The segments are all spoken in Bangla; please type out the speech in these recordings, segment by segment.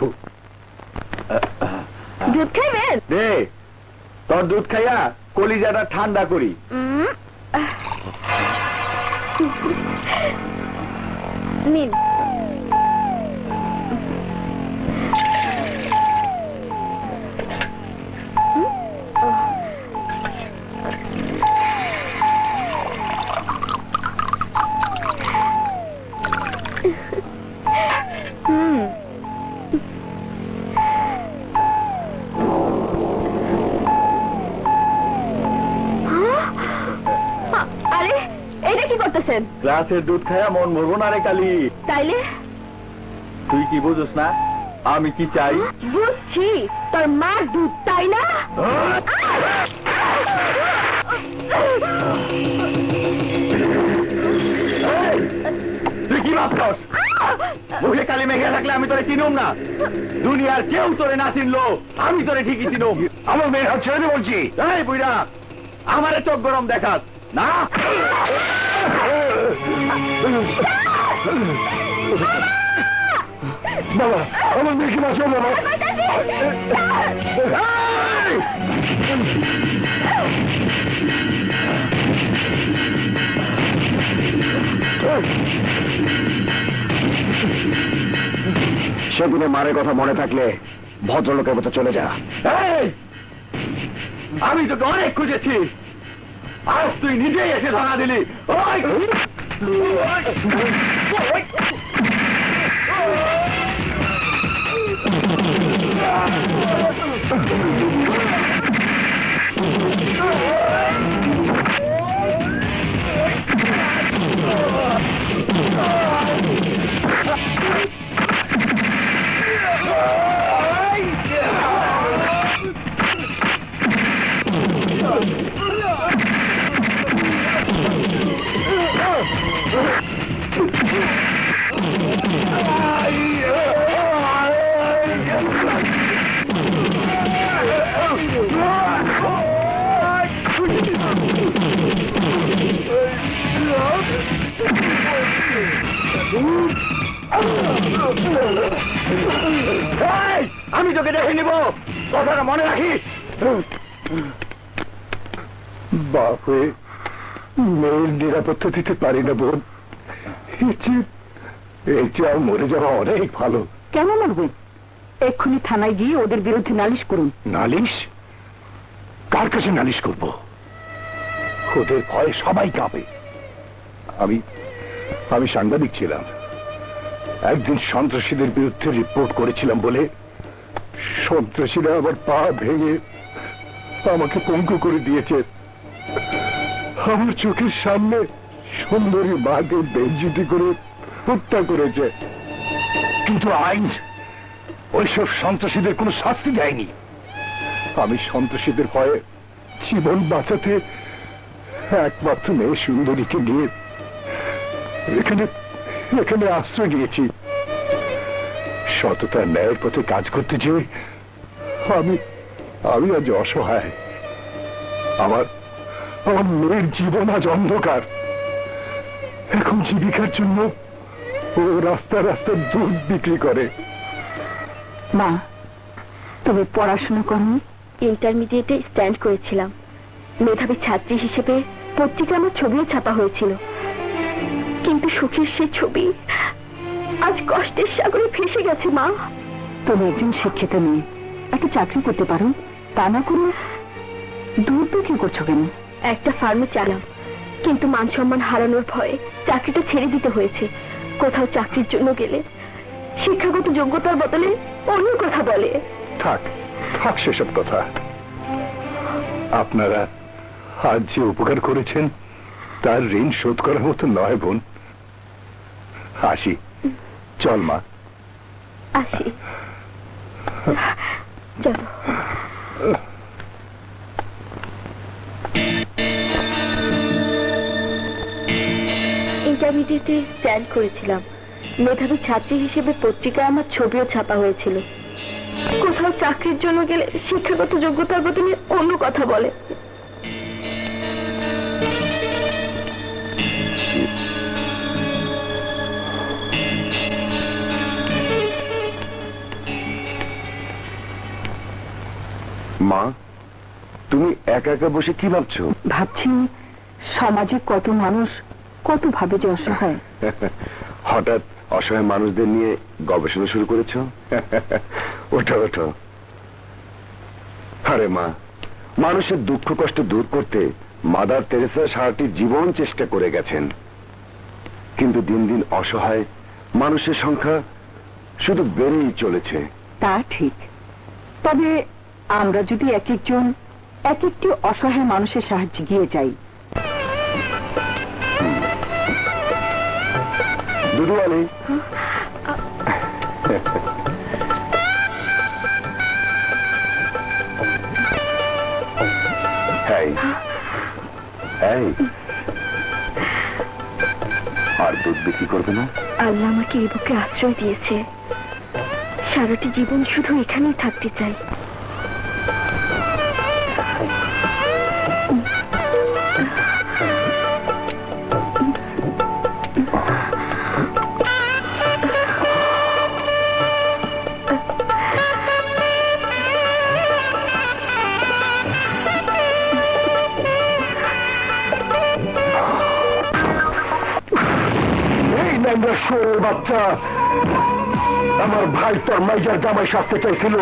দেখো। দুধ খাইবেন দে তোর দুধ খাইয়া কলিজাটা ঠান্ডা করি। নিন। গ্লাসের দুধ খাইয়া মন ভরবো না রে কালি। তাইলে? তুই কি বুঝোস না? আমি কি চাই? বুঝছি তোর মার দুধ তাই না? তুই কি ভাবছস? মুখে কালি মেঘে থাকলে আমি তোরে চিনুম না। দুনিয়ার কেউ তোরে না চিনলো আমি তোরে ঠিকই চিনুম। আমার বলছি। এই বুইরা আমারে চোখ গরম দেখাস। না। বাবা আমার মেয়েকে বাবা সেদিনে মারের কথা মনে থাকলে ভদ্রলোকের মতো চলে যা। আমি তোকে অনেক খুঁজেছি। আজ তুই নিজেই এসে ধরা দিলি। ওই! আমি তোকে দেখে নিব। কথাটা মনে রাখিস? বাপে মেয়ের নিরাপত্তা দিতে পারি না বোন। চেয়ে- মরে যাওয়া অনেক ভালো। কেন মরবে? এক্ষুনি থানায় গিয়ে ওদের বিরুদ্ধে নালিশ করুন। নালিশ? কার কাছে নালিশ করব? ওদের ভয়ে সবাই কাঁপে। আমি আমি সাংবাদিক ছিলাম। একদিন সন্ত্রাসীদের বিরুদ্ধে রিপোর্ট করেছিলাম বলে সন্ত্রাসীরা আমার পা ভেঙে আমাকে পঙ্গু করে দিয়েছে। আমার চোখের সামনে সুন্দরী মাকে বেঞ্জিতি করে হত্যা করেছে। কিন্তু আইন ওইসব সন্ত্রাসীদের কোনো শাস্তি দেয়নি। আমি সন্ত্রাসীদের ভয়ে জীবন বাঁচাতে একমাত্র মেয়ে সুন্দরীকে নিয়ে এখানে এখানে আশ্রয় নিয়েছি। সততা ন্যায়ের পথে কাজ করতে যেয়ে আমি আমি আজ অসহায়। আমার আমার মেয়ের জীবন আজ অন্ধকার। এখন জীবিকার জন্য ও রাস্তা রাস্তা দুধ বিক্রি করে। মা তুমি পড়াশোনা করনি? ইন্টারমিডিয়েটে স্ট্যান্ড করেছিলাম। মেধাবী ছাত্রী হিসেবে পত্রিকা আমার ছবিও ছাপা হয়েছিল। কিন্তু সুখের সে ছবি আজ কষ্টের সাগরে ভেসে গেছে মা। তুমি একজন শিক্ষিত মেয়ে। একটা চাকরি করতে পারো? তা না করে দূর বিক্রি করছ কেন? একটা ফার্মে চালাম কিন্তু মান সম্মান হারানোর ভয়ে চাকরিটা ছেড়ে দিতে হয়েছে। কোথাও চাকরির জন্য গেলে শিক্ষাগত যোগ্যতার বদলে অন্য কথা বলে। থাক থাক সেসব কথা। আপনারা আজ যে উপকার করেছেন তার ঋণ শোধ করার মতো নয় বোন। আসি। চল মা। আসি। চলো। ইন্টারমিডিয়েটে স্ট্যান্ড করেছিলাম। মেধাবী ছাত্রী হিসেবে পত্রিকায় আমার ছবিও ছাপা হয়েছিল। কোথাও চাকরির জন্য গেলে শিক্ষাগত যোগ্যতার বদলে অন্য কথা বলে। মা তুমি একা একা বসে কি ভাবছ? ভাবছি সমাজে কত মানুষ কত ভাবে যে অসহায়। হঠাৎ অসহায় মানুষদের নিয়ে গবেষণা শুরু করেছ? ওঠো ওঠো। আরে মা মানুষের দুঃখ কষ্ট দূর করতে মাদার তেরেসা সারাটি জীবন চেষ্টা করে গেছেন। কিন্তু দিন দিন অসহায় মানুষের সংখ্যা শুধু বেড়েই চলেছে। তা ঠিক। তবে আমরা যদি এক একজন এক একটি অসহায় মানুষের সাহায্যে গিয়ে যাই দুদু আলী এই। আর দুধ বিক্রি করবে না? আল্লাহ আমাকে এই বুকে আশ্রয় দিয়েছে। সারাটি জীবন শুধু এখানেই থাকতে চাই। বাচ্চা। আমার ভাই তোর মাইজার জামাই সাজতে চাইছিল।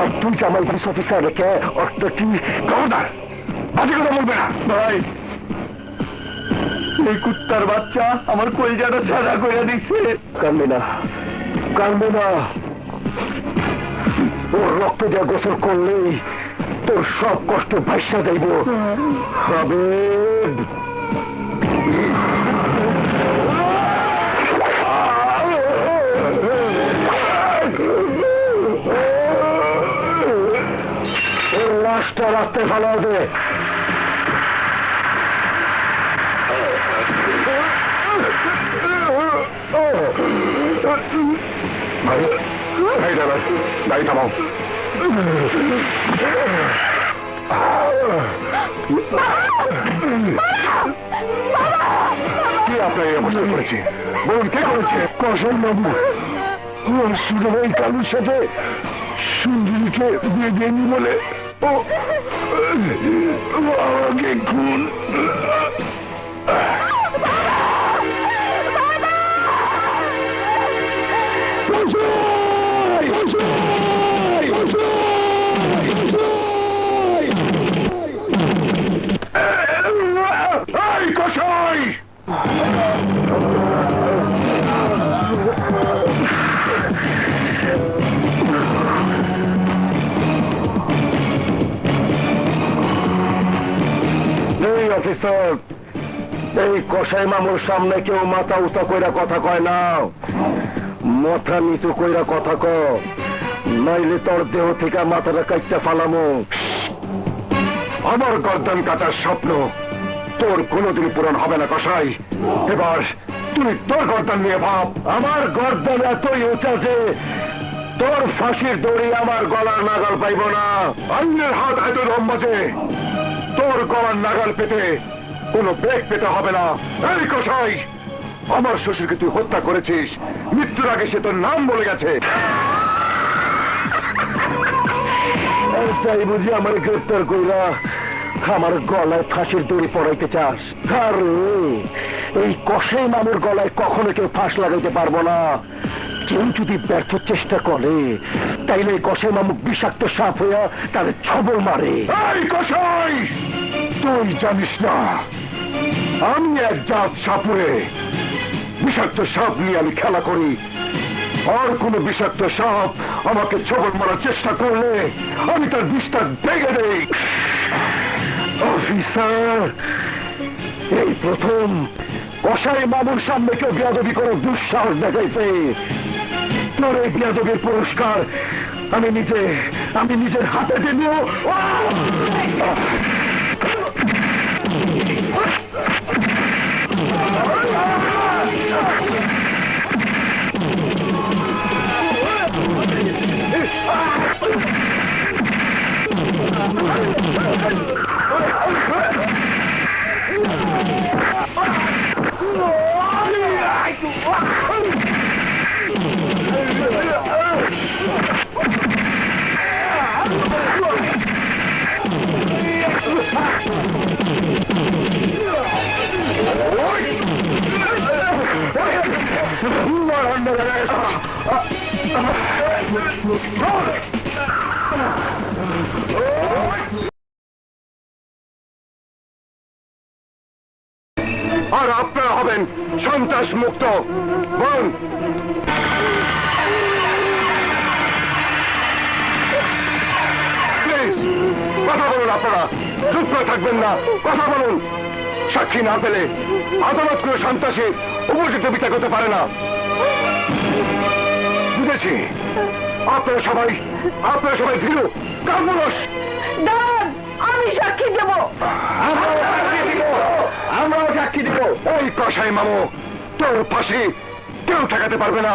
আর তুই জামাই পুলিশ অফিসার রেখে অর্থ কি? খবরদার। বাজে কথা বলবে না। ভাই এই কুত্তার বাচ্চা আমার কলজাটা ছাড়া করে দিচ্ছে। কানবে না। কানবে না। ওর রক্ত দিয়ে গোসল করলেই তোর সব কষ্ট ভাইসা যাইব। হবে রাস্তায় ফেলা থামাও। কি আপনার অবস্থা করেছে? বলুন, কে করেছে? কৌশল বাবু ওই কালুর সাথে সুন্দরীকে বিয়ে দেয়নি বলে আমাকে খুন এই কষাই মামুর সামনে কেউ মাথা উঁচা কইরা কথা কয় না। মাথা নিচু কইরা কথা ক নাইলে তোর দেহ থেকে মাথাটা কাটতে ফালামো। আমার গর্দান কাটার স্বপ্ন তোর কোনোদিন পূরণ হবে না কষাই এবার তুই তোর গর্দান নিয়ে ভাব, আমার গর্দান এতই উঁচা যে তোর ফাঁসির দড়ি আমার গলার নাগাল পাইব না। অন্যের হাত এত লম্বা যে তোর গলার নাগাল পেতে কোনো ব্রেক পেতে হবে না। এই কষাই আমার শ্বশুরকে তুই হত্যা করেছিস। মৃত্যুর আগে সে তোর নাম বলে গেছে। তাই বুঝি আমার গ্রেপ্তার কইরা আমার গলায় ফাঁসির দড়ি পড়াইতে চাস। এই কষাই মামুর গলায় কখনো কেউ ফাঁস লাগাইতে পারব না। কেউ যদি ব্যর্থ চেষ্টা করে, তাইলে এই কষাই মামুক বিষাক্ত সাপ হইয়া তার ছবল মারে। কষাই তুই জানিস না। আমি এক জাত সাপুরে বিষাক্ত সাপ নিয়ে আমি খেলা করি। আর কোন বিষাক্ত সাপ আমাকে ছবল মারার চেষ্টা করলে আমি তার বিষটা ভেঙে দেই। অফিসার, এই প্রথম কষাই মামুর সামনে কেউ বিয়াদবি করে দুঃসাহস দেখাইছে। তোর এই বিয়াদবির পুরস্কার আমি নিজে, আমি নিজের হাতে দিব। Ah! আর আপনারা হবেন সন্ত্রাস মুক্ত বলুন। প্লিজ কথা বলুন আপনারা। চুপ করে থাকবেন না। কথা বলুন। সাক্ষী না পেলে আদালত করে সন্ত্রাসী উপযুক্ত বিচার করতে পারে না। বুঝেছি। আপনারা সবাই আপনারা সবাই ভীরু। কামুরস দাঁড়ান আমি সাক্ষী দিব। আমরাও সাক্ষী দিব। ওই কষাই মামু তোর ফাঁসি কেউ ঠেকাতে পারবে না।